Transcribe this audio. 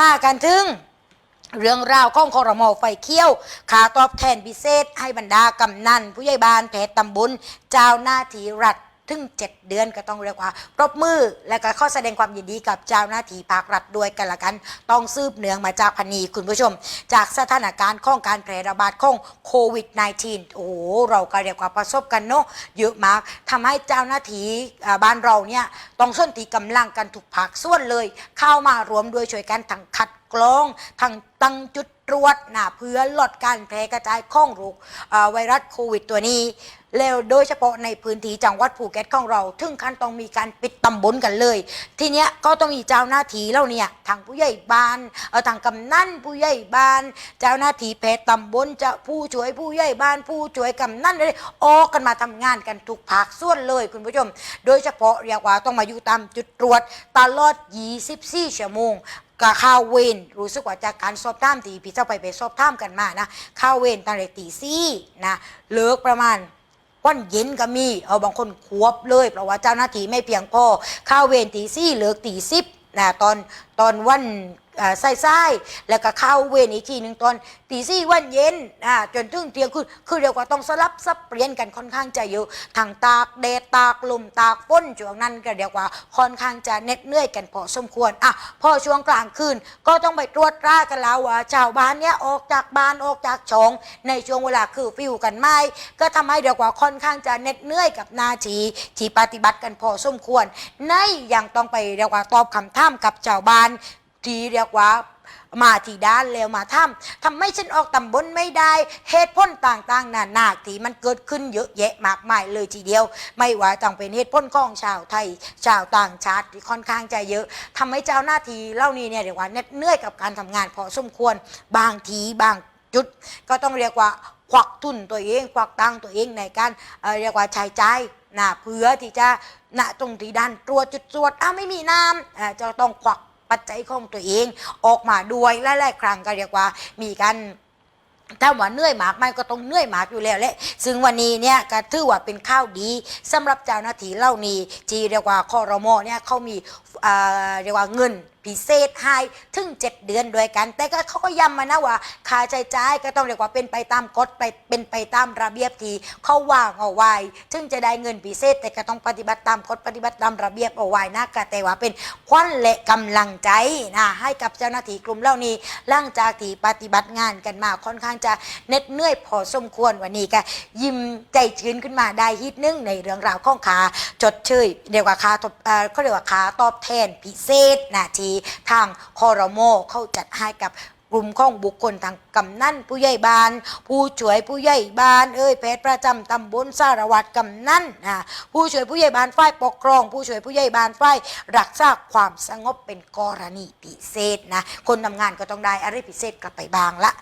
มากันถึง เรื่องราวของคอรมอไฟเขี้ยวขาตอบแทนพิเศษ ให้บรรดากำนันผู้ใหญ่บ้านแพทย์ตำบลเจ้าหน้าที่รัฐ ถึง 7 เดือนก็ต้องเรียกว่าปรบมือและก็ข้อแสดงความยินดีกับเจ้าหน้าที่ภาครัฐด้วยกันละกัน ต้องซืบเนืองมาจากพันนีคุณผู้ชม จากสถานการณ์ของการแพร่ระบาดของโควิด -19 โอ้โหเราก็เรียกว่าประสบกันเนาะเยอะมากทำให้เจ้าหน้าที่บ้านเราเนี่ยต้องส้นตีกำลังกันทุกภาคส่วนเลย เข้ามารวมด้วยช่วยกันทั้งคัดกรองทั้งตั้งจุด ตรวจนะเพื่อลดการแพร่กระจายของโรคไวรัสโควิดตัวนี้แล้วโดยเฉพาะในพื้นที่จังหวัดภูเก็ตของเรา ถึงขั้นต้องมีการปิดตำบลกันเลย ทีเนี้ยก็ต้องมีเจ้าหน้าที่แล้วเนี่ยทางผู้ใหญ่บ้านเออทางกำนันผู้ใหญ่บ้าน เจ้าหน้าที่แพทย์ตำบลจะผู้ช่วยผู้ใหญ่บ้าน ผู้ช่วยกำนันเลยออกกันมาทำงานกันทุกภาคส่วนเลยคุณผู้ชม โดยเฉพาะเรียกว่าต้องมาอยู่ตามจุดตรวจตลอด 24 ชั่วโมง ก็ข้าวเวนรู้สึกว่าจากการสอบถามที่พี่เจ้าไปไปสอบถามกันมานะข้าวเวนตั้งแต่ตีสี่นะเลิกประมาณวันเย็นก็มีเอาบางคนควบเลยเพราะว่าเจ้าหน้าที่ไม่เพียงพอข้าวเวนตีสี่เลิกตีสิบนะตอนตอนวัน ใส่ไส้แล้วก็เข้าเวรอีกทีหนึ่งตอนตีสี่วันเย็นอ่าจนถึงเที่ยงคืนคือเรียกว่าต้องสลับสับเปลี่ยนกันค่อนข้างจะเยอะทางตากแดดตากลมตากฝนช่วงนั้นก็เรียกว่าค่อนข้างจะเหน็ดเหนื่อยกันพอสมควรอะพอช่วงกลางคืนก็ต้องไปตรวจรากันแล้วว่าชาวบ้านเนี้ยออกจากบ้านออกจากช่องในช่วงเวลาคือฟิวกันไหมก็ทำให้เรียกว่าค่อนข้างจะเหน็ดเหนื่อยกับนาทีที่ปฏิบัติกันพอสมควร ในยังต้องไปเรียกว่าตอบคำถามกับชาวบ้าน ที่เรียกว่ามาที่ด้านแล้วมาทำทำไม่ฉันออกตำบลไม่ได้เหตุผลต่างๆนานาที่มันเกิดขึ้นเยอะแยะมากมายเลยทีเดียว ไม่ว่าต้องเป็นเหตุผลของชาวไทย ชาวต่างชาติที่ค่อนข้างจะเยอะทำให้เจ้าหน้าที่เล่านี้เนี่ยเรียกว่าเหนื่อยกับการทำงานพอสมควรบางทีบางจุด ก็ต้องเรียกว่าควักทุนตัวเองควักตังตัวเองในการเเรียกว่าใช้ใจนะเพื่อที่จะณตรงที่ด้านตรวจจุดตรวจอ้าวไม่มีน้ำจะต้องควัก ปัจจัยของตัวเองออกมาด้วยหลายๆครั้งก็เรียกว่ามีการถ้าว่าเหนื่อยมากไม่ก็ต้องเหนื่อยมากอยู่แล้วแหละ ซึ่งวันนี้เนี่ยก็ถือว่าเป็นข้าวดีสำหรับเจ้าหน้าที่เล่านี้ที่เรียกว่าคอรมอเนี่ยเขามีอ่าเรียกว่าเงินพิเศษให้ถึง 7 เดือนด้วยกัน แต่ก็เขาก็ย้ำมานะว่าค่าใช้จ่ายก็ต้องเรียกว่าเป็นไปตามกฎไปเป็นไปตามระเบียบที่เขาว่างเอาไว้ถึงจะได้เงินพิเศษ แต่ก็ต้องปฏิบัติตามกฎปฏิบัติตามระเบียบเอาไว้นะก็แต่ว่าเป็นขวัญและกำลังใจนะให้กับเจ้าหน้าที่กลุ่มเหล่านี้หลังจากที่ปฏิบัติงานกันมาค่อนข้างจะเหน็ดเหนื่อยพอสมควรวันนี้ก็ยิ้มใจชื้นขึ้นมาได้ฮิตนึงในเรื่องราวของขาจดเชยเรียกว่าขาเขาเรียกว่าขาตอบแทนพิเศษนะทีทางคอรมอเขาจัดให้กับกลุ่มของบุคคลทางกำนันผู้ใหญ่บ้าน ผู้ช่วยผู้ใหญ่บ้าน เอ้ยแพทย์ประจำตำบลสารวัตรกำนันนะผู้ช่วยผู้ใหญ่บ้านฝ่ายปกครอง ผู้ช่วยผู้ใหญ่บ้านฝ่ายรักษาความสงบเป็นกรณีพิเศษนะคนทำงานก็ต้องได้อะไรพิเศษกลับไปบางละ